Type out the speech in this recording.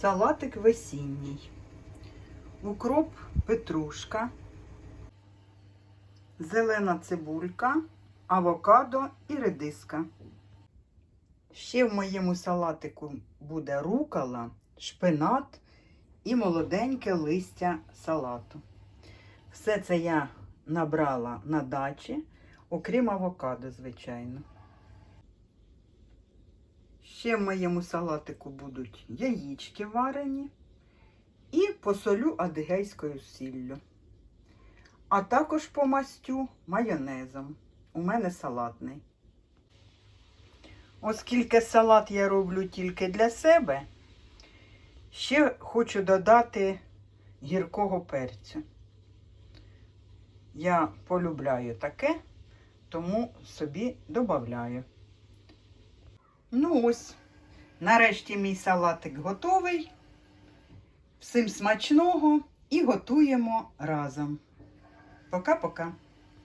Салатик весінній. Укроп петрушка, зелена цибулька, авокадо і редиска. Ще в моєму салатику буде рукола, шпинат і молоденьке листя салату. Все це я набрала на дачі, окрім авокадо, звичайно. Ще в моєму салатику будуть яєчки варені і посолю адигейською сіллю. А також помастю майонезом. У мене салатний. Оскільки салат я роблю тільки для себе, ще хочу додати гіркого перцю. Я полюбляю таке, тому собі додаю. Ну ось, нарешті мій салатик готовий. Всім смачного і готуємо разом. Пока-пока.